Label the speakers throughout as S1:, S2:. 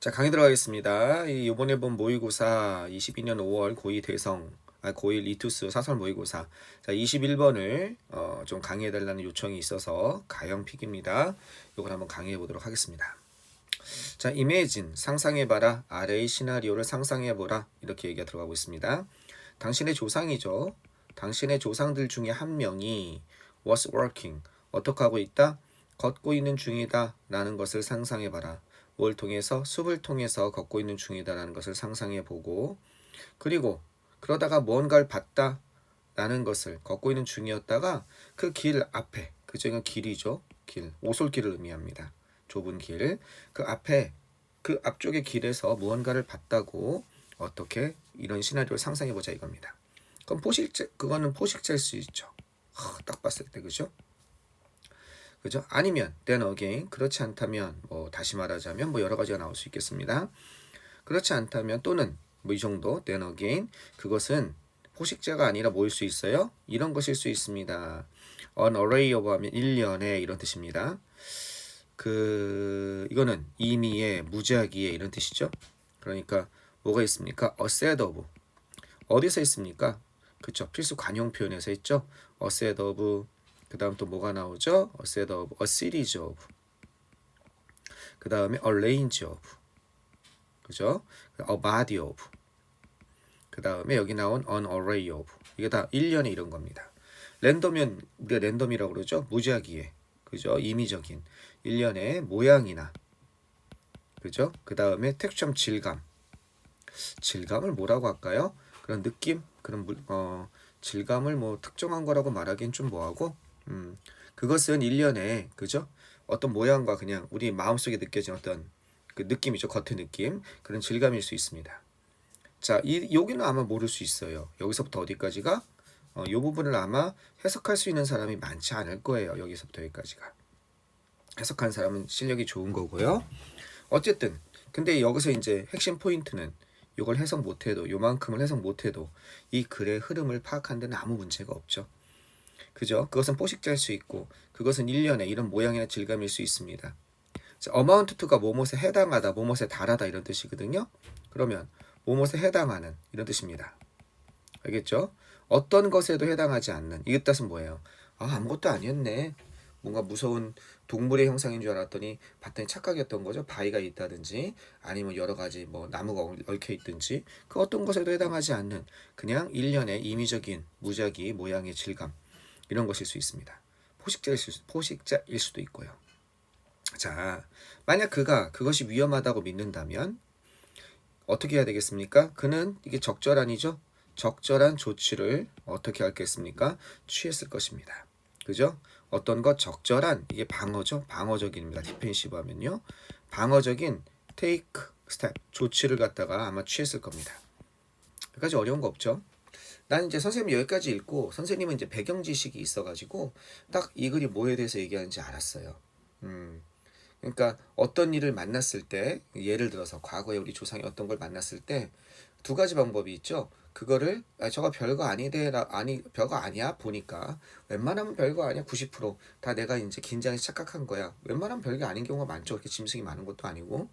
S1: 자, 강의 들어가겠습니다. 이 요번에 본 모의고사 22년 5월 고2 대성 아, 고1 리투스 사설 모의고사. 자, 21번을 어, 좀 강의해 달라는 요청이 있어서 가형 픽입니다. 요걸 한번 강의해 보도록 하겠습니다. 자, 이메진 상상해 봐라. 아래의 시나리오를 상상해 보라. 이렇게 얘기가 들어가고 있습니다. 당신의 조상이죠. 당신의 조상들 중에 한 명이 was working 어떻게 하고 있다? 걷고 있는 중이다 라는 것을 상상해 봐라. 뭘 통해서 숲을 통해서 걷고 있는 중이다라는 것을 상상해 보고 그리고 그러다가 뭔가를 봤다 라는 것을 걷고 있는 중이었다가 그 길 앞에 이건 길이죠. 길 오솔길을 의미합니다. 좁은 길. 그 앞에 그 앞쪽의 길에서 무언가를 봤다고 어떻게 이런 시나리오를 상상해 보자 이겁니다. 그럼 포식자 그거는 포식자일 수 있죠. 하, 딱 봤을 때 그죠 그죠? 아니면 then again 그렇지 않다면 뭐 다시 말하자면 뭐 여러 가지가 나올 수 있겠습니다. 그렇지 않다면 또는 뭐 이 정도 then again 그것은 포식자가 아니라 뭐일 수 있어요? 이런 것일 수 있습니다. an array of 하면 일련의 이런 뜻입니다. 그 이거는 이미의 무작위의 이런 뜻이죠. 그러니까 뭐가 있습니까? a set of 어디서 있습니까? 그쵸 필수 관용 표현에서 있죠. a set of 그 다음 또 뭐가 나오죠? A set of, a series of. 그 다음에 a range of. 그죠? a body of. 그 다음에 여기 나온 an array of. 이게 다 일련의 이런 겁니다. 랜덤은 우리가 랜덤이라고 그러죠? 무작위의. 그죠? 임의적인. 일련의 모양이나. 그죠? 그 다음에 텍스처 질감. 질감을 뭐라고 할까요? 그런 느낌? 그런 물, 어, 질감을 뭐 특정한 거라고 말하기엔 좀 뭐하고 음, 그것은 일련의 그죠? 어떤 모양과 그냥 우리 마음속에 느껴진 어떤 그 느낌이죠. 겉의 느낌. 그런 질감일 수 있습니다. 자, 이 여기는 아마 모를 수 있어요. 여기서부터 어디까지가 어, 이 부분을 아마 해석할 수 있는 사람이 많지 않을 거예요. 여기서부터 여기까지가. 해석한 사람은 실력이 좋은 거고요. 어쨌든 근데 여기서 이제 핵심 포인트는 이걸 해석 못해도 요만큼을 해석 못해도 이 글의 흐름을 파악하는 데는 아무 문제가 없죠. 그죠? 그것은 포식자일 수 있고 그것은 일련의 이런 모양이나 질감일 수 있습니다. 자, amount to가 뭐뭇에 해당하다, 뭐뭇에 달하다 이런 뜻이거든요. 그러면 뭐뭇에 해당하는 이런 뜻입니다. 알겠죠? 어떤 것에도 해당하지 않는 이 뜻은 뭐예요? 아 아무것도 아니었네. 뭔가 무서운 동물의 형상인 줄 알았더니 봤더니 착각이었던 거죠. 바위가 있다든지 아니면 여러 가지 뭐 나무가 얽혀 있든지 그 어떤 것에도 해당하지 않는 그냥 일련의 임의적인 무작위 모양의 질감 이런 것일 수 있습니다. 포식자일, 수, 포식자일 수도 있고요. 자, 만약 그가 그것이 위험하다고 믿는다면 어떻게 해야 되겠습니까? 그는 이게 적절한이죠? 적절한 조치를 어떻게 하겠습니까? 취했을 것입니다. 그죠? 어떤 것 적절한 이게 방어죠? 방어적인입니다. 디펜시브 하면요. 방어적인 take step 조치를 갖다가 아마 취했을 겁니다. 여기까지 어려운 거 없죠? 나는 이제 선생님 여기까지 읽고 선생님은 이제 배경 지식이 있어가지고 딱 이 글이 뭐에 대해서 얘기하는지 알았어요. 음. 그러니까 어떤 일을 만났을 때 예를 들어서 과거에 우리 조상이 어떤 걸 만났을 때 두 가지 방법이 있죠. 그거를 아, 저거 별거 아니대라 아니 별거 아니야 보니까 웬만하면 별거 아니야 90%다 내가 이제 긴장해서 착각한 거야. 웬만하면 별게 아닌 경우가 많죠. 그렇게 짐승이 많은 것도 아니고.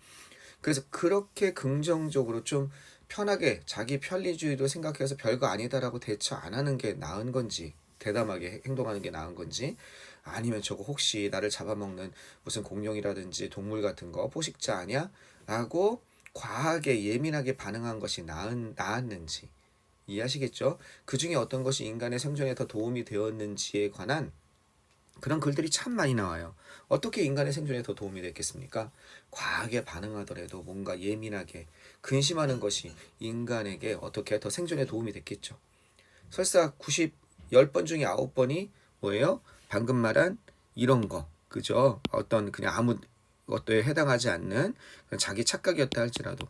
S1: 그래서 그렇게 긍정적으로 좀 편하게 자기 편리주의로 생각해서 별거 아니다라고 대처 안 하는 게 나은 건지 대담하게 행동하는 게 나은 건지 아니면 저거 혹시 나를 잡아먹는 무슨 공룡이라든지 동물 같은 거 포식자 아니야? 라고 과하게 예민하게 반응한 것이 나은, 나았는지 이해하시겠죠? 그 중에 어떤 것이 인간의 생존에 더 도움이 되었는지에 관한 그런 글들이 참 많이 나와요. 어떻게 인간의 생존에 더 도움이 됐겠습니까? 과하게 반응하더라도 뭔가 예민하게 근심하는 것이 인간에게 어떻게 더 생존에 도움이 됐겠죠. 설사 90, 10번 중에 9번이 뭐예요? 방금 말한 이런 거. 그죠? 어떤 그냥 아무 것도에 해당하지 않는 자기 착각이었다 할지라도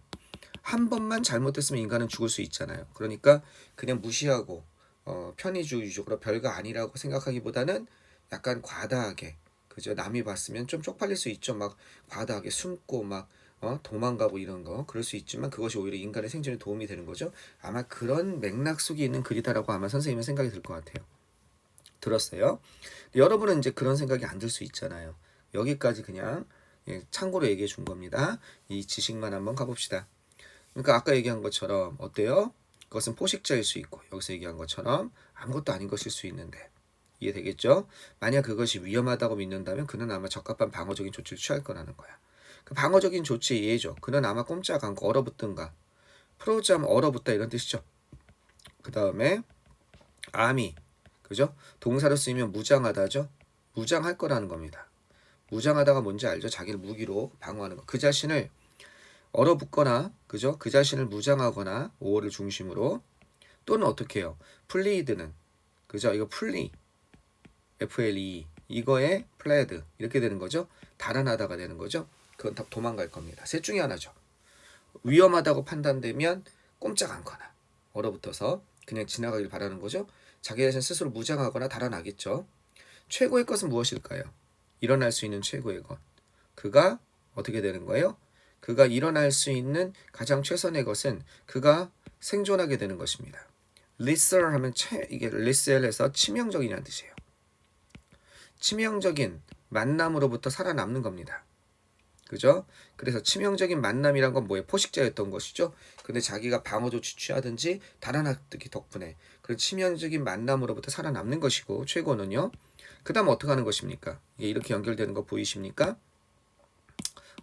S1: 한 번만 잘못했으면 인간은 죽을 수 있잖아요. 그러니까 그냥 무시하고 어, 편의주의적으로 별거 아니라고 생각하기보다는 약간 과다하게 그죠 남이 봤으면 좀 쪽팔릴 수 있죠 막 과다하게 숨고 막 어, 도망가고 이런 거 그럴 수 있지만 그것이 오히려 인간의 생존에 도움이 되는 거죠 아마 그런 맥락 속에 있는 글이다라고 아마 선생님은 생각이 들 것 같아요 들었어요 여러분은 이제 그런 생각이 안 들 수 있잖아요 여기까지 그냥 예, 참고로 얘기해 준 겁니다. 이 지식만 한번 가봅시다. 그러니까 아까 얘기한 것처럼 어때요? 그것은 포식자일 수 있고 여기서 얘기한 것처럼 아무것도 아닌 것일 수 있는데 이해되겠죠? 만약 그것이 위험하다고 믿는다면 그는 아마 적합한 방어적인 조치를 취할 거라는 거야. 그 방어적인 조치 예죠. 그는 아마 꼼짝 않고 얼어붙든가 프로자면 얼어붙다 이런 뜻이죠. 그 다음에 아미 그죠? 동사로 쓰이면 무장하다죠. 무장할 거라는 겁니다. 무장하다가 뭔지 알죠? 자기를 무기로 방어하는 거. 그 자신을 얼어붙거나 그죠? 그 자신을 무장하거나 5월을 중심으로 또는 어떻게 해요? 플리드는 그죠? 이거 플리 FLE 이거에 플레드 이렇게 되는 거죠. 달아나다가 되는 거죠. 그건 다 도망갈 겁니다. 셋 중에 하나죠. 위험하다고 판단되면 꼼짝 않거나 얼어붙어서 그냥 지나가길 바라는 거죠. 자기 자신 스스로 무장하거나 달아나겠죠. 최고의 것은 무엇일까요? 일어날 수 있는 최고의 것. 그가 어떻게 되는 거예요? 그가 일어날 수 있는 가장 최선의 것은 그가 생존하게 되는 것입니다. 리셀 하면 채, 이게 리셀에서 치명적이라는 뜻이에요. 치명적인 만남으로부터 살아남는 겁니다. 그죠? 그래서 치명적인 만남이란 건 뭐예요? 포식자였던 것이죠. 근데 자기가 방어 조치 취하든지 달아났기 덕분에 그런 치명적인 만남으로부터 살아남는 것이고 최고는요. 그다음 어떻게 하는 것입니까? 이게 이렇게 연결되는 거 보이십니까?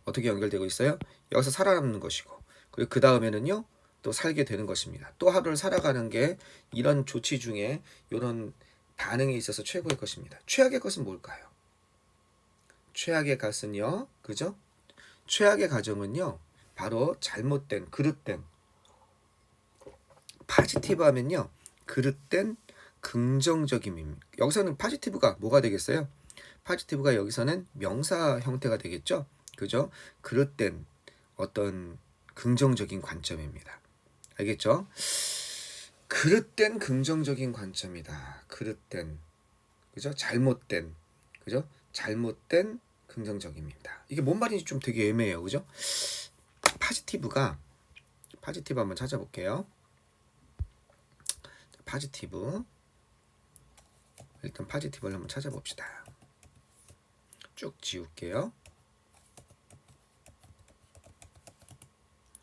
S1: 어떻게 연결되고 있어요? 여기서 살아남는 것이고 그리고 그 다음에는요 또 살게 되는 것입니다. 또 하루를 살아가는 게 이런 조치 중에 이런 반응에 있어서 최고의 것입니다. 최악의 것은 뭘까요? 최악의 것은요, 그죠? 최악의 가정은요, 바로 잘못된, 그릇된, 파지티브 하면요, 그릇된 긍정적임입니다. 여기서는 파지티브가 뭐가 되겠어요? 파지티브가 여기서는 명사 형태가 되겠죠? 그죠? 그릇된 어떤 긍정적인 관점입니다. 알겠죠? 그릇된 긍정적인 관점이다. 그릇된 그죠? 잘못된 그죠? 잘못된 긍정적입니다. 이게 뭔 말인지 좀 되게 애매해요. 그죠? 파지티브가 파지티브 한번 찾아볼게요. 파지티브 일단 파지티브를 한번 찾아봅시다. 쭉 지울게요.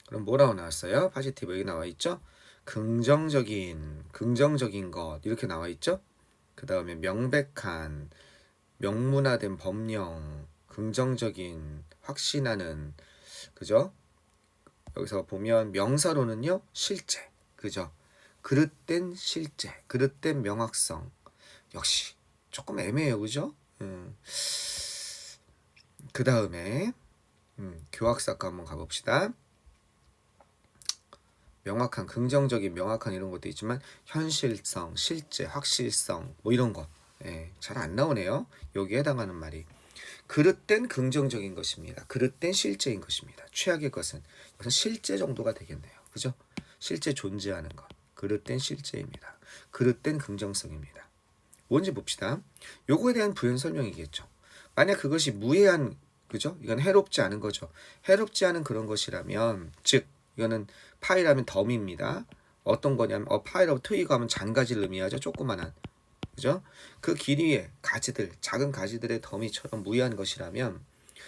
S1: 그럼 뭐라고 나왔어요? 파지티브 여기 나와 있죠? 긍정적인, 긍정적인 것 이렇게 나와 있죠? 그 다음에 명백한, 명문화된 법령, 긍정적인, 확신하는, 그죠? 여기서 보면 명사로는요 실제, 그죠? 그릇된 실제, 그릇된 명확성. 역시 조금 애매해요, 그죠? 음. 그 다음에 음, 교학사과 한번 가봅시다. 명확한 긍정적인 명확한 이런 것도 있지만 현실성, 실제, 확실성 뭐 이런 거. 예, 나오네요. 여기에 해당하는 말이 그릇된 긍정적인 것입니다. 그릇된 실제인 것입니다. 최악의 것은 이것은 실제 정도가 되겠네요. 그죠? 실제 존재하는 것. 그릇된 실제입니다. 그릇된 긍정성입니다. 뭔지 봅시다. 요거에 대한 부연 설명이겠죠. 만약 그것이 무해한 그죠? 이건 해롭지 않은 거죠. 해롭지 않은 그런 것이라면 즉 이거는 파이라면 덤입니다. 어떤 거냐면 어 파이라고 트위가 하면 잔가지를 의미하죠. 조그만한 그죠? 그 길이의 가지들 작은 가지들의 더미처럼 무의한 것이라면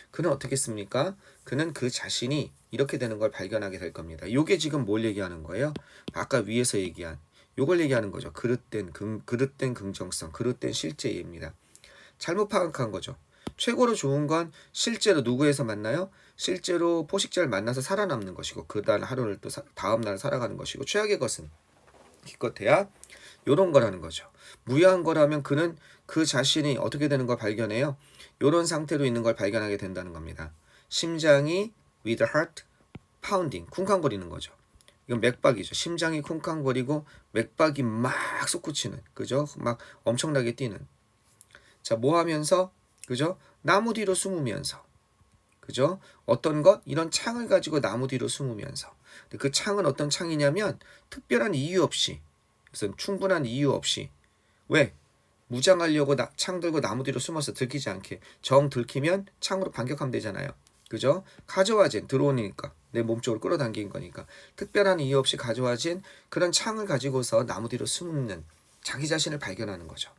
S1: 그는 어떻겠습니까? 그는 그 자신이 이렇게 되는 걸 발견하게 될 겁니다. 요게 지금 뭘 얘기하는 거예요? 아까 위에서 얘기한 요걸 얘기하는 거죠. 그릇된 긍, 그릇된 긍정성, 그릇된 실제입니다. 잘못 파악한 거죠. 최고로 좋은 건 실제로 누구에서 만나요? 실제로 포식자를 만나서 살아남는 것이고 그달 하루를 또 사, 다음 날 살아가는 것이고 최악의 것은 기껏해야 요런 거라는 거죠. 무효한 거라면 그는 그 자신이 어떻게 되는 걸 발견해요? 요런 상태로 있는 걸 발견하게 된다는 겁니다. 심장이 with heart pounding 쿵쾅거리는 거죠. 이건 맥박이죠. 심장이 쿵쾅거리고 맥박이 막 솟구치는 그죠? 막 엄청나게 뛰는. 자, 뭐 하면서 그죠? 나무 뒤로 숨으면서 그죠? 어떤 것 이런 창을 가지고 나무 뒤로 숨으면서 그 창은 어떤 창이냐면 특별한 이유 없이 그래서 충분한 이유 없이 왜 무장하려고 나, 창 들고 나무 뒤로 숨어서 들키지 않게 정 들키면 창으로 반격하면 되잖아요. 그죠? 가져와진 들어오니까 내 몸쪽으로 끌어당긴 거니까 특별한 이유 없이 가져와진 그런 창을 가지고서 나무 뒤로 숨는 자기 자신을 발견하는 거죠.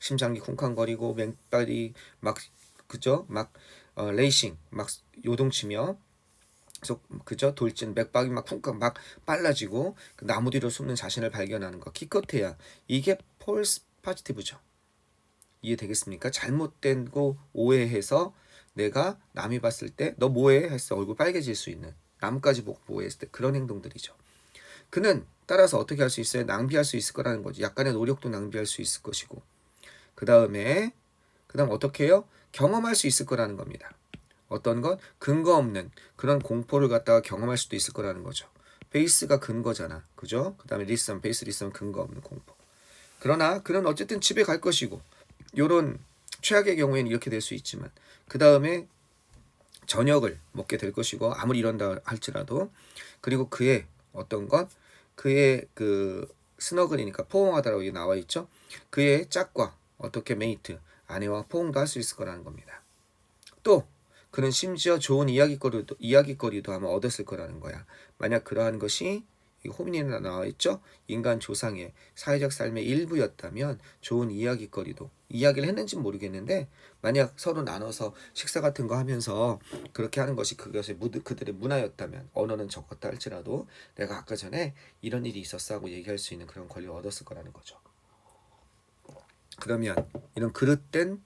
S1: 심장이 쿵쾅거리고 맹발이 막 그죠? 막 어, 레이싱 막 요동치며 계속 그죠 돌진 맥박이 막 쿵쾅 막 빨라지고 그 나무 뒤로 숨는 자신을 발견하는 거 기껏해야 이게 폴스 파지티브죠. 이해되겠습니까? 잘못된 거 오해해서 내가 남이 봤을 때 너 뭐해? 했을 때 얼굴 빨개질 수 있는 남까지 보고 뭐했을 때 그런 행동들이죠. 그는 따라서 어떻게 할 수 있어요? 낭비할 수 있을 거라는 거지. 약간의 노력도 낭비할 수 있을 것이고. 그 다음에 그 다음 어떻게 해요? 경험할 수 있을 거라는 겁니다. 어떤 건 근거 없는 그런 공포를 갖다가 경험할 수도 있을 거라는 거죠. 베이스가 근거잖아. 그죠? 그 다음에 리슨, 베이스 리슨 근거 없는 공포. 그러나 그는 어쨌든 집에 갈 것이고 요런 최악의 경우에는 이렇게 될 수 있지만 그 다음에 저녁을 먹게 될 것이고 아무리 이런다 할지라도 그리고 그의 어떤 것 그의 그 스너글이니까 포옹하다라고 나와 있죠. 그의 짝과 어떻게 메이트 아내와 포옹도 할 수 있을 거라는 겁니다. 또 그는 심지어 좋은 이야기거리도 이야기거리도 아마 얻었을 거라는 거야. 만약 그러한 것이 호민이나 나와 있죠. 인간 조상의 사회적 삶의 일부였다면 좋은 이야기거리도 이야기를 했는지는 모르겠는데 만약 서로 나눠서 식사 같은 거 하면서 그렇게 하는 것이 그것의 그들의 문화였다면 언어는 적었다 할지라도 내가 아까 전에 이런 일이 있었어 하고 얘기할 수 있는 그런 권리를 얻었을 거라는 거죠. 그러면 이런 그릇된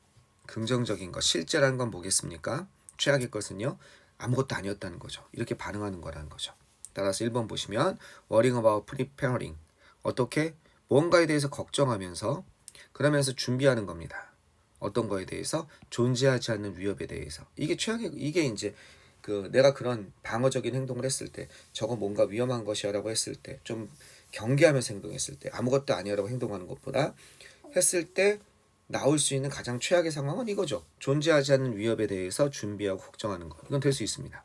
S1: 긍정적인 것 실제라는 건 뭐겠습니까? 최악의 것은요 아무것도 아니었다는 거죠. 이렇게 반응하는 거라는 거죠. 따라서 1번 보시면 worrying about preparing 어떻게 뭔가에 대해서 걱정하면서 그러면서 준비하는 겁니다. 어떤 거에 대해서 존재하지 않는 위협에 대해서 이게 최악의 이게 이제 그 내가 그런 방어적인 행동을 했을 때 저거 뭔가 위험한 것이야라고 했을 때 좀 경계하면서 행동했을 때 아무것도 아니야라고 행동하는 것보다 했을 때 나올 수 있는 가장 최악의 상황은 이거죠. 존재하지 않는 위협에 대해서 준비하고 걱정하는 것. 이건 될 수 있습니다.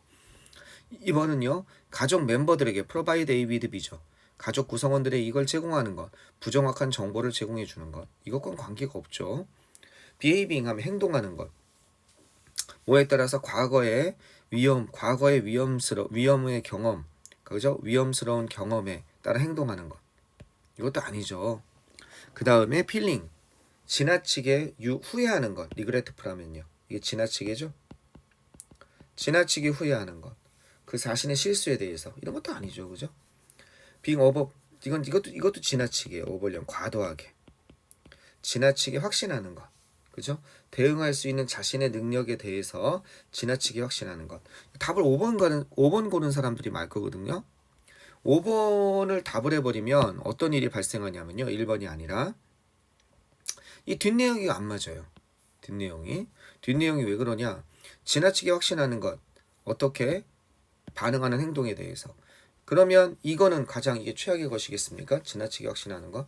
S1: 이번은요. 가족 멤버들에게 B죠. 가족 구성원들의 이걸 제공하는 것. 부정확한 정보를 제공해 주는 것. 이것과는 관계가 없죠. behaving 하면 행동하는 것. 뭐에 따라서 과거의 위험, 과거의 위험스러 위험의 경험, 그죠? 위험스러운 경험에 따라 행동하는 것. 이것도 아니죠. 그 다음에 feeling, 지나치게 유, 후회하는 것 리그레트프라면요 이게 지나치게죠 지나치게 후회하는 것 그 자신의 실수에 대해서. 이런 것도 아니죠. 그죠? 빙 오버 이건 이것도 이것도 지나치게 오버령 과도하게. 지나치게 확신하는 것. 그죠? 대응할 수 있는 자신의 능력에 대해서 지나치게 확신하는 것. 답을 5번 가는 5번 고른 사람들이 많 거거든요. 5번을 답을 해버리면 어떤 일이 발생하냐면요. 1번이 아니라. 이 뒷내용이 안 맞아요. 뒷내용이. 뒷내용이 왜 그러냐? 지나치게 확신하는 것. 어떻게 반응하는 행동에 대해서. 그러면 이거는 가장 이게 최악의 것이겠습니까? 지나치게 확신하는 것.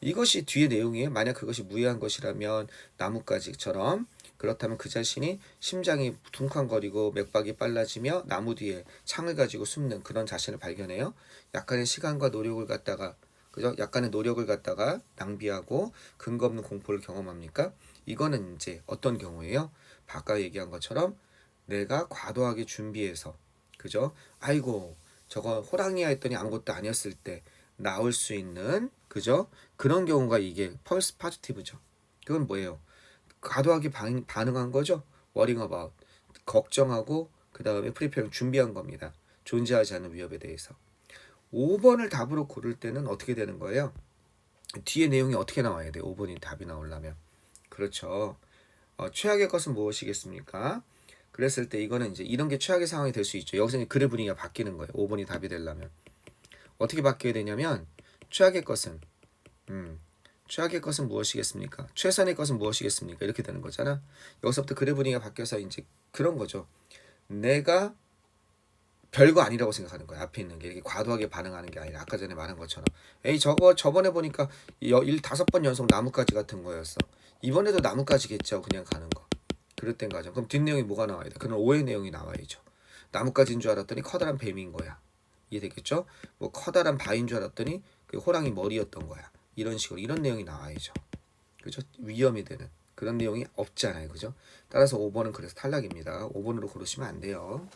S1: 이것이 뒤의 내용이에요. 만약 그것이 무해한 것이라면 나뭇가지처럼 그렇다면 그 자신이 심장이 둥쾅거리고 맥박이 빨라지며 나무 뒤에 창을 가지고 숨는 그런 자신을 발견해요. 약간의 시간과 노력을 갖다가 그죠? 약간의 노력을 갖다가 낭비하고 근거 없는 공포를 경험합니까? 이거는 이제 어떤 경우예요? 아까 얘기한 것처럼 내가 과도하게 준비해서 그죠? 아이고 저거 호랑이야 했더니 아무것도 아니었을 때 나올 수 있는 그죠? 그런 경우가 이게 펄스 파지티브죠. 그건 뭐예요? 과도하게 반, 반응한 거죠. 워링 어바웃 걱정하고 그 다음에 프리페어 준비한 겁니다. 존재하지 않는 위협에 대해서. 5번을 답으로 고를 때는 어떻게 되는 거예요? 뒤에 내용이 어떻게 나와야 돼요? 5번이 답이 나오려면. 그렇죠. 어, 최악의 것은 무엇이겠습니까? 그랬을 때 이거는 이제 이런 게 최악의 상황이 될 수 있죠. 여기서 글의 분위기가 바뀌는 거예요. 5번이 답이 되려면. 어떻게 바뀌어야 되냐면 최악의 것은 음, 최악의 것은 무엇이겠습니까? 최선의 것은 무엇이겠습니까? 이렇게 되는 거잖아. 여기서부터 글의 분위기가 바뀌어서 이제 그런 거죠. 내가 별거 아니라고 생각하는 거야. 앞에 있는 게 이렇게 과도하게 반응하는 게 아니라 아까 전에 말한 것처럼 에이 저거 저번에 보니까 일 다섯 번 연속 나뭇가지 같은 거였어. 이번에도 나뭇가지겠죠. 그냥 가는 거. 땐 가죠. 그럼 뒷내용이 뭐가 나와야 돼? 그런 오해 내용이 나와야죠. 나뭇가지인 줄 알았더니 커다란 뱀인 거야. 이해되겠죠? 뭐 커다란 바인 줄 알았더니 그 호랑이 머리였던 거야. 이런 식으로 이런 내용이 나와야죠. 그죠? 위험이 되는 그런 내용이 없잖아요. 그죠? 따라서 5번은 그래서 탈락입니다. 5번으로 고르시면 안 돼요.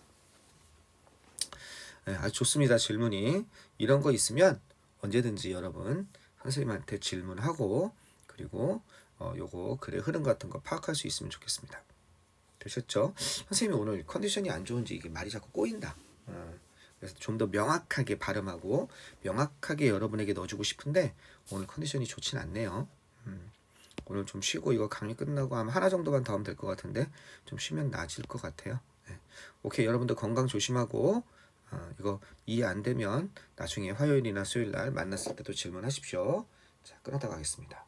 S1: 네, 아주 좋습니다. 질문이 이런 거 있으면 언제든지 여러분 선생님한테 질문하고 그리고 어, 요거 글의 흐름 같은 거 파악할 수 있으면 좋겠습니다. 되셨죠? 선생님이 오늘 컨디션이 안 좋은지 이게 말이 자꾸 꼬인다. 어, 그래서 좀 더 명확하게 발음하고 명확하게 여러분에게 넣어주고 싶은데 오늘 컨디션이 좋진 않네요. 음, 오늘 좀 쉬고 이거 강의 끝나고 아마 하나 정도만 더 하면 될 것 같은데 좀 쉬면 나아질 것 같아요. 네. 오케이 여러분들 건강 조심하고 어, 이거 이해 안 되면 나중에 화요일이나 수요일 날 만났을 때도 질문하십시오. 자 끊었다 가겠습니다.